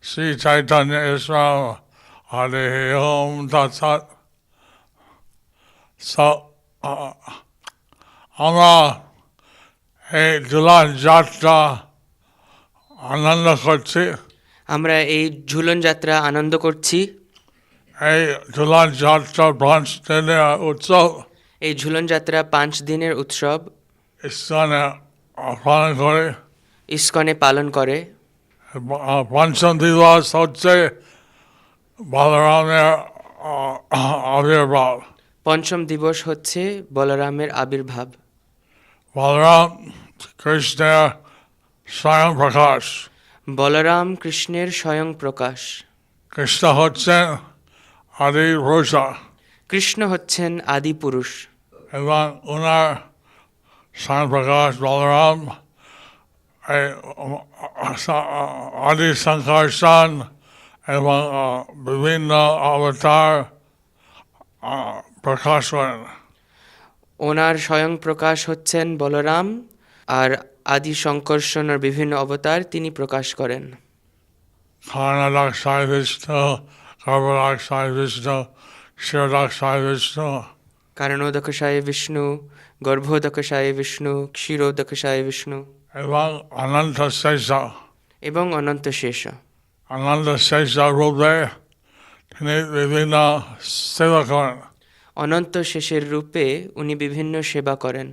Sri Chaitanya Isram Hare Om Tat Sat So, uh, আমরা এই জুলান যাত্রা আনন্দ করছি আমরা এই ঝুলন যাত্রা আনন্দ করছি এই জুলান যাত্রা ব্রাঞ্চ ট্রেনের উৎসব। এই ঝুলন যাত্রা পাঁচ দিনের উৎসব। স্থানে পালন করে। ইস্কনে পালন করে। পঞ্চম দিবস হচ্ছে বলরামের আবির্ভাব। পঞ্চম দিবস হচ্ছে বলরামের আবির্ভাব। বলরাম কৃষ্ণের স্বয়ং প্রকাশ। বলরাম কৃষ্ণের স্বয়ং প্রকাশ। কৃষ্ণ হচ্ছেন আদি পুরুষা। কৃষ্ণ হচ্ছেন আদি পুরুষ। এবং ওনার স্বয়ং প্রকাশ বলরাম আদি সংকর্ষণ এবং বিভিন্ন অবতার প্রকাশ করেন। ওনার স্বয়ং প্রকাশ হচ্ছেন বলরাম আর আদি শঙ্কর্ষণের বিভিন্ন অবতার তিনি প্রকাশ করেন। Karnadak Sai Vishnu, Karbadak Sai Vishnu, Shiradak Sai Vishnu, কারণোদকশায় Vishnu Vishnu ক্ষীরোদকশায় Vishnu এবং অনন্ত শেষ এবং অনন্ত শেষ অনন্ত শেষ রূপে তিনি বিভিন্ন সেবা করেন অনন্ত শেষের রূপে উনি বিভিন্ন সেবা করেন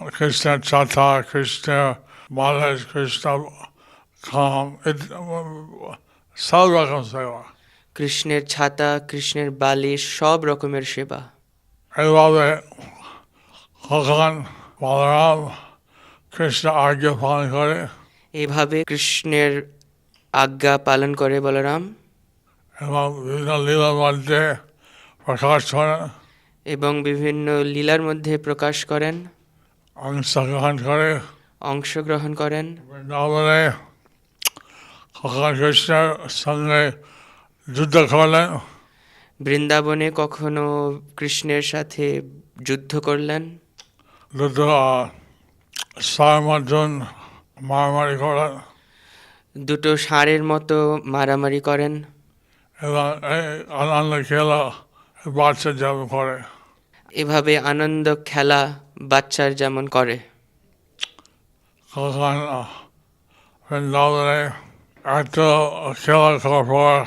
কৃষ্ণের চাথা কৃষ্ণের মালেশ কৃষ্ণ খাম সব রকম সেবা কৃষ্ণের ছাতা কৃষ্ণের বালিশ সব রকমের সেবা। এইভাবে ভগবান বলরাম কৃষ্ণ আজ্ঞা পালন করে। এভাবে কৃষ্ণের আজ্ঞা পালন করে বলরাম। এবং বিভিন্ন লীলার মধ্যে প্রকাশ করেন। এবং বিভিন্ন লীলার মধ্যে প্রকাশ করেন। অংশগ্রহণ করে। অংশগ্রহণ করেন। বৃন্দাবনে ভগবান কৃষ্ণের সঙ্গে যুদ্ধ করলেন? বৃন্দাবনে কখনো কৃষ্ণের সাথে যুদ্ধ করলেন? দুটো সার মতন মারামারি করেন। দুটো ষাঁড়ের মতো মারামারি করেন। এবং আনন্দ খেলা বাচ্চা যেমন করে। এভাবে আনন্দ খেলা বাচ্চার যেমন করে। তখন বৃন্দাবনে এত খেলা করার পর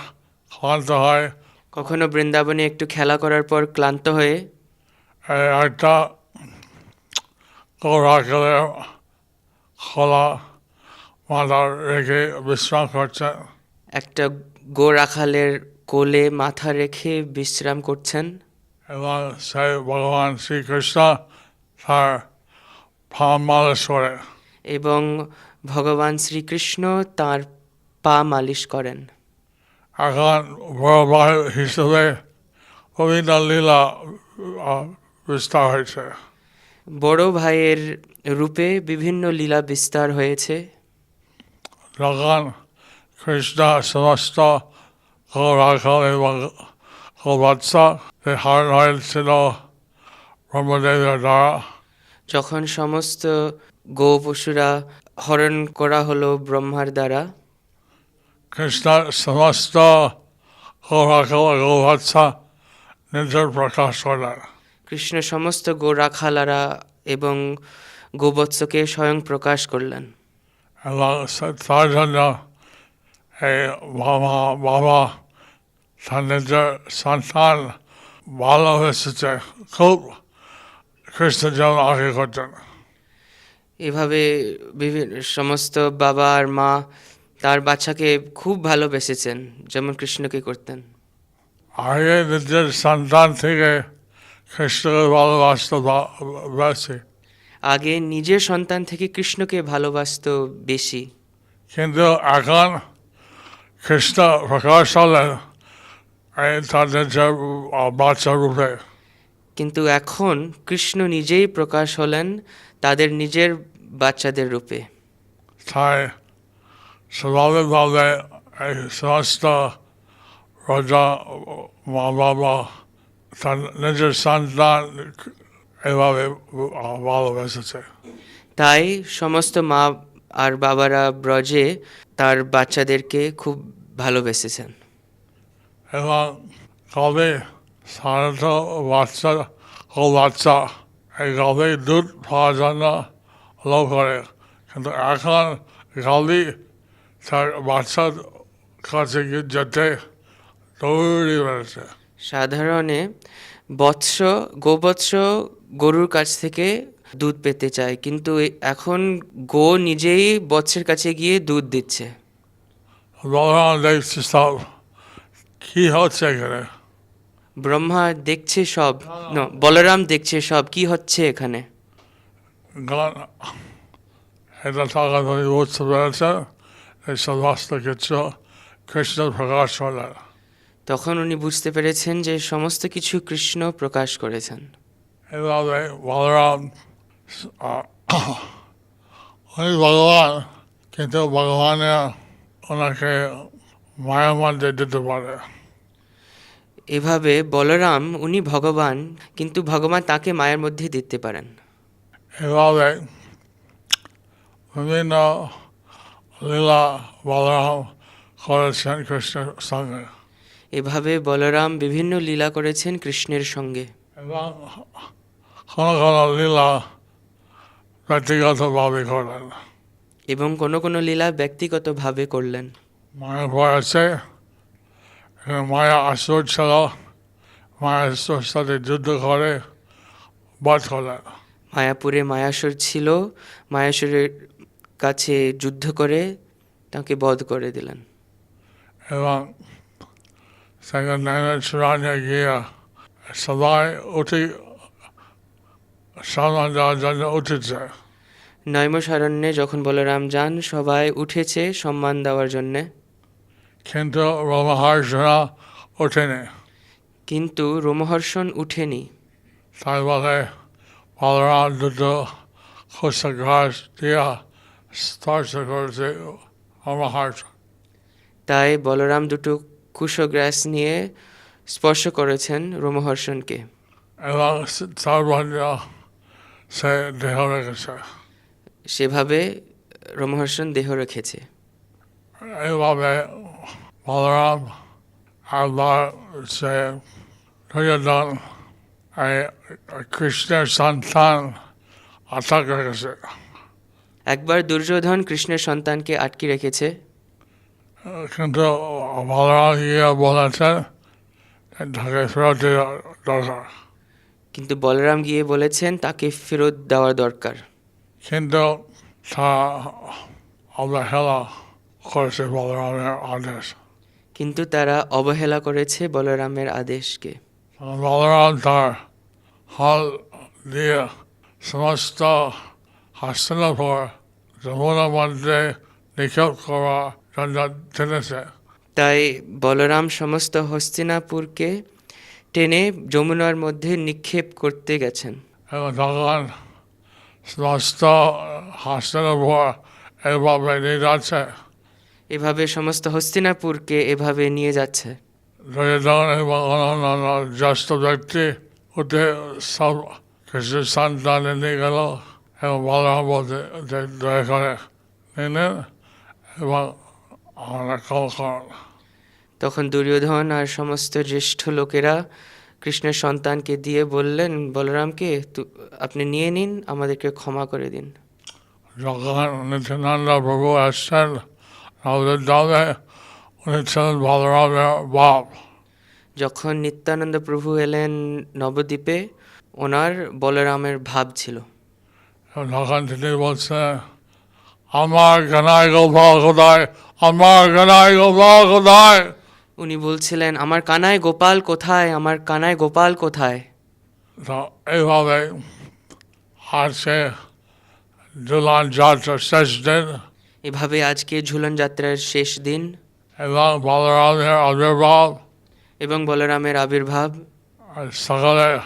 ক্লান্ত হয়। কখনো বৃন্দাবনে একটু খেলা করার পর ক্লান্ত হয়ে? একটা গৌরাকেলের খোলা মাথা রেখে বিশ্রাম করছেন একটা গো রাখালের কোলে মাথা রেখে বিশ্রাম করছেন? এবং সেই ভগবান শ্রীকৃষ্ণ তার ফার্ম মালিশ করে। এবং ভগবান শ্রীকৃষ্ণ তার পা মালিশ করেন। এখন বড় হিসেবে লীলা বিস্তার হয়েছে বড় ভাইয়ের রূপে বিভিন্ন লীলা বিস্তার হয়েছে। যখন কৃষ্ণ সমস্ত গৌরাখল এবং হার হয়েছিল ব্রহ্মদেবের দ্বারা। যখন সমস্ত গো পশুরা হরণ করা হলো ব্রহ্মার দ্বারা কৃষ্ণ সমস্ত গৌরাখল গৌবৎস নিজের প্রকাশ করলেন কৃষ্ণ সমস্ত গো রাখালারা এবং গোবৎসকে স্বয়ং প্রকাশ করলেন। এবং তার জন্য এই বাবা বাবা তার নিজের সন্তান ভালো এসেছে খুব কৃষ্ণ যেমন আগে করতেন। এভাবে বিভিন্ন সমস্ত বাবা আর মা তার বাচ্চাকে খুব ভালোবেসেছেন যেমন কৃষ্ণকে করতেন। আগে নিজের সন্তান থেকে কৃষ্ণকে ভালোবাসতে বেশি। আগে নিজের সন্তান থেকে কৃষ্ণকে ভালোবাসতো বেশি। কিন্তু এখন কৃষ্ণ প্রকাশ হলেন তার নিজের বাচ্চা রূপে। কিন্তু এখন কৃষ্ণ নিজেই প্রকাশ হলেন তাদের নিজের বাচ্চাদের রূপে। তাই স্বাভাবিকভাবে এই সমস্ত রাজা মা বাবা তার নিজের সন্তান এভাবে ভালোবেসেছে তাই সমস্ত মা আর বাবারা ব্রজে তার বাচ্চাদেরকে খুব ভালোবেসেছেন। এবং কবে সাধারণত বাচ্চা ও বাচ্চা এই গাভী দুধ পাওয়ার জন্য লোক করে। কিন্তু এখন গাভী কাছে যেতে দৌড়ি বেড়েছে সাধারণে বৎস গোবৎস গরুর কাছ থেকে দুধ পেতে চায় কিন্তু এখন গো নিজেই বৎসের কাছে গিয়ে দুধ দিচ্ছে। বলরাম দেখছি সব। কী হচ্ছে এখানে? ব্রহ্মা দেখছে সব। বলরাম দেখছে সব। কি হচ্ছে এখানে? এটা টাকা ধরে বুঝতে পেরেছে প্রকাশ তখন উনি বুঝতে পেরেছেন যে সমস্ত কিছু কৃষ্ণ প্রকাশ করেছেন। এভাবে বলরাম উনি ভগবান কিন্তু ভগবানের ওনাকে মায়ের মধ্যে দিতে পারে। এভাবে বলরাম উনি ভগবান কিন্তু ভগবান তাকে মায়ের মধ্যে দিতে পারেন। এভাবে বিভিন্ন লীলা বলরাম করেছেন কৃষ্ণের সঙ্গে। এভাবে বলরাম বিভিন্ন লীলা করেছেন কৃষ্ণের সঙ্গে। এবং কোনো কোনো লীলা ব্যক্তিগতভাবে করেন এবং কোনো কোনো লীলা ব্যক্তিগতভাবে করলেন। মায়ের বয়সে মায়া আসর ছিল মায়ের আসর সাথে যুদ্ধ করে বধ করলেন। মায়াপুরে মায়াসুর ছিল মায়াসুরের কাছে যুদ্ধ করে তাকে বধ করে দিলেন। এবং সেখানে গিয়ে সবাই উঠে সামনে যাওয়ার জন্য উঠেছে। নৈমশারণ্যে যখন বলরাম যান সবাই উঠেছে সম্মান দেওয়ার জন্যে। কিন্তু রমহার্ষণা ওঠেনি। কিন্তু রোমহর্ষণ উঠেনি। তাই বলে বলরাম দুটো খোসা ঘাস দিয়া তাই বলরাম দুটো কুশগ্রাস নিয়ে স্পর্শ করেছেন রোমহর্ষণকে। এবং সে দেহ রেখেছে। সেভাবে রোমহর্ষণ দেহ রেখেছে। এইভাবে বলরাম সে কৃষ্ণের সন্তান আটক রেখেছে। একবার দুর্যোধন কৃষ্ণের সন্তানকে আটকে রেখেছে। কিন্তু বলরাম গিয়ে বলেছেন তাকে ফেরত দরকার। কিন্তু বলরাম গিয়ে বলেছেন তাকে ফেরত দেওয়ার দরকার। কিন্তু অবহেলা করেছে বলরামের আদেশ। কিন্তু তারা অবহেলা করেছে বলরামের আদেশকে। বলরাম তার হল দিয়ে সমস্ত হাস্তিনাপুর মধ্যে করা টেনেছে তাই বলরাম সমস্ত হস্তিনাপুরকে টেনে যমুনার মধ্যে নিক্ষেপ করতে গেছেন। এবং তখন সমস্ত হাস্তিনাপুর এইভাবে নিয়ে যাচ্ছে। এভাবে সমস্ত হস্তিনাপুরকে এভাবে নিয়ে যাচ্ছে। জ্যেষ্ঠ ব্যক্তি উঠে সব কিছু সন্তানে নিয়ে গেল। এবং যে দয়া করে নিলেন এবং আমরা কল করুন তখন দুর্যোধন আর সমস্ত জ্যেষ্ঠ লোকেরা কৃষ্ণের সন্তানকে দিয়ে বললেন বলরামকে আপনি নিয়ে নিন আমাদেরকে ক্ষমা করে দিন যখন নিত্যানন্দ প্রভু আসছেন আমাদের দলে উনি ছিলেন বলরামের বাপ যখন নিত্যানন্দ প্রভু এলেন নবদ্বীপে ওনার বলরামের ভাব ছিল তখন তিনি আমার গানায় গোপাল কোথায় আমার গানায় গোপাল কোথায় উনি বলছিলেন আমার কানায় গোপাল কোথায়? আমার কানায় গোপাল কোথায়? এইভাবে আজকে দুলান যাত্রা শেষ দিন। এভাবে আজকে ঝুলন যাত্রার শেষ দিন। এবং বলরামের আবির্ভাব। এবং বলরামের আবির্ভাব। আর সকালে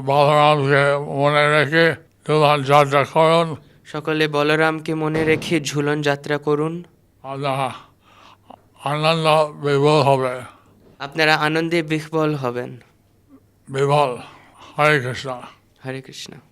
বলরামকে মনে রেখে দুলান যাত্রা করুন। সকলে বলরামকে মনে রেখে ঝুলন যাত্রা করুন। আনন্দ বিভোর হবে। আপনারা আনন্দে বিহ্বল হবেন। বিবল। হরে কৃষ্ণ। হরে কৃষ্ণ।